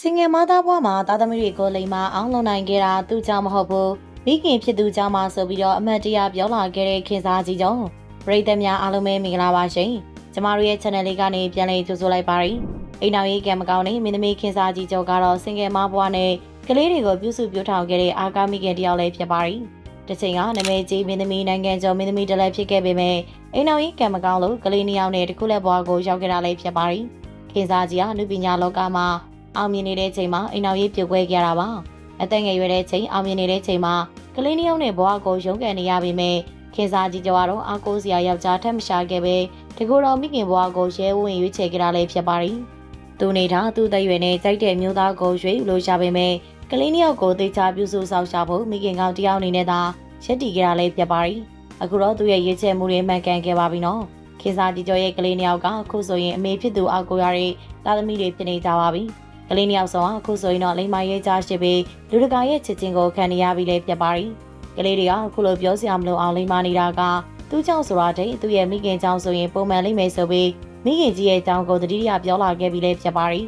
စင်ငယ်မသားဘွားမှာသားသမီးတွေကိုလိမ်မာအောင်လုံနိုင်ခဲ့တာသူကြောင့်မဟုတ်ဘူးမိခင်ဖြစ်သူကြောင့်မှဆိုပြီးတော့အမတ်တရားပြောလာခဲ့တဲ့ခင်စားကြီးကြောင့်ပရိသတ်များအားလုံးပဲမင်္ဂလာပါရှင်ကျမတို့ရဲ့ channel လေးကနေပြန်လည်ကြိုဆိုလိုက်ပါရစေအိမ်တော်ရေးကံမကောင်းနေမင်းသမီးခင်စားကြီးကျော်ကတော့စင်ငယ်မဘွားနဲ့ကလေးတွေကိုပြုစုပြောထောင်ခဲ့တဲ့အာကာမိခင်တယောက်လည်းဖြစ်ပါရီတစ်ချိန်ကနမဲကြီးမင်းသမီးနိုင်ငံကျော်မင်းသမီးတလည်းဖြစ်ခဲ့ပေမဲ့အိမ်တော်ရေးကံမကောင်းလို့ကလေးနှစ်ယောက်နဲ့တခုလက်ဘွားကိုရောက်ခဲ့တာလည်းဖြစ်ပါရီခင်စားကြီးကအနုပညာလောကမှာ အောင်မြင်နေတဲ့ချိန်မှာအိမ်တော်ရေးပြုတ်ခွဲကြတာပါအသက်ငယ်ရွယ်တဲ့ချိန်အောင်မြင်နေတဲ့ချိန်မှာကလေးနှစ်ယောက်နဲ့ဘဝကိုရုန်းကန်နေရပေမဲ့ခင်စားကြီးကြွားတော့အကိုစရာယောက်ျားထက်မရှာခဲ့ပဲတကူတော်မိခင်ဘဝကိုရဲဝင်ရွေးချယ်ကြတာလည်းဖြစ်ပါရီသူနေတာသူ့သက်ရွယ်နဲ့ကြိုက်တဲ့မျိုးသားကိုရွေးလို့ရှာပေမဲ့ကလေးနှစ်ယောက်ကိုသေချာပြုစုဆောင်ရှာဖို့မိခင်ကောင်တယောက်အနေနဲ့သာရက်တီကြတာလည်းဖြစ်ပါရီအခုတော့သူ့ရဲ့ရွေးချယ်မှုတွေမှန်ကန်ခဲ့ပါပြီနော်ခင်စားကြီးကျော်ရဲ့ကလေးနှစ်ယောက်ကအခုဆိုရင်အမေဖြစ်သူအကိုရတဲ့သားသမီးတွေဖြစ်နေကြပါပြီ ကလေးနှစ်ယောက်ဆောင်အခုဆိုရင်တော့လိမ္မာရေးကြားရှိပြီးလူတကာရဲ့ချစ်ချင်းကိုခံနေရပြီလေပြတ်ပါရီကလေးတွေကအခုလိုပြောစရာမလိုအောင်လိမ္မာနေတာကသူ့ကြောင့်ဆိုတာတည်းသူ့ရဲ့မိခင်ကြောင့်ဆိုရင်ပုံမှန်လိမ့်မယ်ဆိုပြီးမိခင်ကြီးရဲ့အကြောင်းကိုတတိယပြောလာခဲ့ပြီလေပြတ်ပါရီ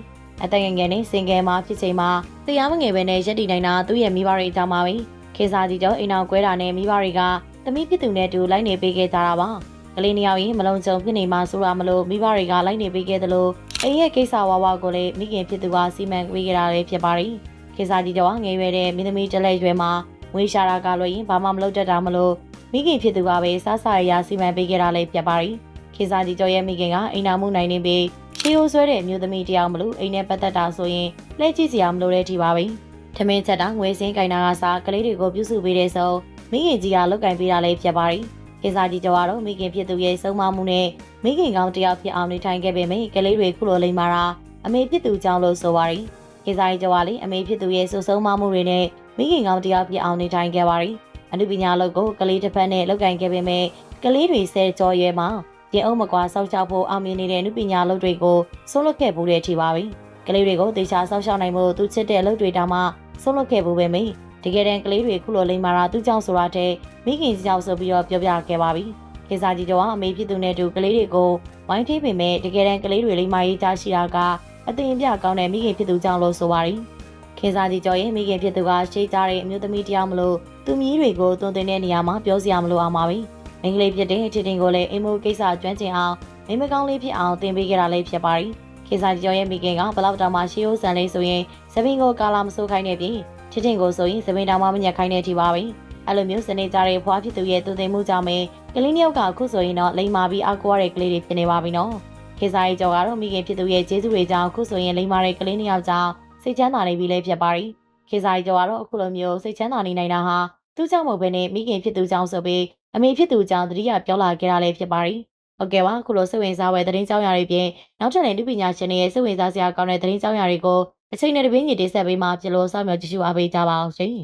အသက်ငယ်ငယ်နဲ့စင်ကယ်မှာဖြစ်ချိန်မှာတရားမငယ်ပဲနဲ့ရက်တည်နိုင်တာသူ့ရဲ့မိဘတွေအကြောင်းပါပဲခေစာကြီးတော့အိမ်အောင်ကွဲတာနဲ့မိဘတွေကသမီးဖြစ်သူနဲ့တူလိုက်နေပေးခဲ့ကြတာပါကလေးနှစ်ယောက်ရင်မလုံးကြုံဖြစ်နေမှဆိုတာမလို့မိဘတွေကလိုက်နေပေးခဲ့သလို အိမ်ရဲ့ကိစ္စဝါဝါကိုလည်းမိခင်ဖြစ်သူကစီမံပေးကြတာလည်းဖြစ်ပါရီခေစာကြီးတော့ငယ်ရွယ်တဲ့မင်းသမီးတလဲရွယ်မှာငွေရှာတာကလွယ်ရင်ဘာမှမလုပ်တတ်တာမလို့မိခင်ဖြစ်သူကပဲစားစာရရစီမံပေးကြတာလည်းဖြစ်ပါရီခေစာကြီးကျော်ရဲ့မိခင်ကအိမ်နာမှုနိုင်နေပြီးရှေးရိုးဆွဲတဲ့မျိုးသမီးတယောက်မလို့အိမ်နဲ့ပတ်သက်တာဆိုရင်လှည့်ကြည့်စရာမလိုတဲ့အထိပါပဲထမင်းချက်တာငွေစင်းကင်တာကစားကလေးတွေကိုပြုစုပေးတဲ့ဆိုမိခင်ကြီးကလုတ်ကင်ပေးတာလည်းဖြစ်ပါရီ ခေစာကြီးကျော်ကတော့မိခင်ဖြစ်သူရဲ့ဆုံးမမှုနဲ့မိခင်ကောင်းတယောက်ဖြစ်အောင်နေထိုင်ခဲ့ပေမယ့်ကလေးတွေခုလိုလိမ့်မာတာအမေဖြစ်သူကြောင့်လို့ဆိုပါရီခေစာကြီးကျော်ကလည်းအမေဖြစ်သူရဲ့ဆုဆုံးမမှုတွေနဲ့မိခင်ကောင်းတယောက်ဖြစ်အောင်နေထိုင်ခဲ့ပါရီအနုပညာလုပ်ကိုကလေးတစ်ဖက်နဲ့လောက်ကင်ခဲ့ပေမယ့်ကလေးတွေဆဲကြော်ရဲမှာရင်အုပ်မကွာစောက်ချဖို့အောင်မြင်နေတဲ့အနုပညာလုပ်တွေကိုဆုံးလွတ်ခဲ့ဖို့တဲ့အထိပါပဲကလေးတွေကိုတေချာစောက်ရှောက်နိုင်ဖို့သူချစ်တဲ့အလုပ်တွေတောင်မှဆုံးလွတ်ခဲ့ဖို့ပဲမေ တကယ်တမ်းကလေးတွေခုလိုလိမ္မာတာသူကြောင့်ဆိုတာတဲ့မိခင်ကြောင့်ဆိုပြီးတော့ပြောပြခဲ့ပါပြီခေစာကြီးကျော်ကအမေဖြစ်သူနဲ့တူကလေးတွေကိုဝိုင်းထိပေမဲ့တကယ်တမ်းကလေးတွေလိမ္မာရေးကြားရှိတာကအသိအပြကောင်းတဲ့မိခင်ဖြစ်သူကြောင့်လို့ဆိုပါရီခေစာကြီးကျော်ရဲ့မိခင်ဖြစ်သူကရှေးကြတဲ့အမျိုးသမီးတယောက်မလို့သူမီးတွေကိုသွန်သင်တဲ့နေရာမှာပြောစရာမလိုအောင်ပါပဲမိန်းကလေးဖြစ်တဲ့ထင်တင်ကိုလည်းအိမ်မိုးကိစ္စကျွမ်းကျင်အောင်မိမကောင်းလေးဖြစ်အောင်သင်ပေးခဲ့တာလည်းဖြစ်ပါရီခေစာကြီးကျော်ရဲ့မိခင်ကဘလောက်တောင်မှရှေးရိုးဆန်လေးဆိုရင်သပင်ကိုကာလာမဆိုးခိုင်းနေပြီ ထင်တင်ကိုဆိုရင်သပင်တောင်မှမညက်ခိုင်းနေထိပါပဲအဲ့လိုမျိုးစနေကြတဲ့ဖွားဖြစ်သူရဲ့သူသိမှုကြောင့်ပဲကလေးနှစ်ယောက်ကအခုဆိုရင်တော့လိမ္မာပြီးအကူရတဲ့ကလေးတွေဖြစ်နေပါပြီနော်ခေစာကြီးကျော်ကတော့မိခင်ဖြစ်သူရဲ့ကျေးဇူးတွေကြောင့်အခုဆိုရင်လိမ္မာတဲ့ကလေးနှစ်ယောက်ကြောင့်စိတ်ချမ်းသာနေပြီလေဖြစ်ပါရီခေစာကြီးကျော်ကတော့အခုလိုမျိုးစိတ်ချမ်းသာနေနိုင်တာဟာသူ့ကြောင့်မဟုတ်ဘဲနဲ့မိခင်ဖြစ်သူကြောင့်ဆိုပြီးအမေဖြစ်သူကြောင့်တတိယပြောလာခဲ့တာလည်းဖြစ်ပါရီဟုတ်ကဲ့ပါခုလိုစိတ်ဝင်စားဝယ်သတင်းကြောင်းရာတွေပြင်နောက်ထပ်လည်းလူပညာရှင်တွေရဲ့စိတ်ဝင်စားစရာကောင်းတဲ့သတင်းကြောင်းရာတွေကို အချိန်နဲ့တပင်းကြီးတင်ဆက်ပေးမှဖြစ်လို့စောင့်မျှော်ကြည့်ရှုအားပေးကြပါအောင်ရှင်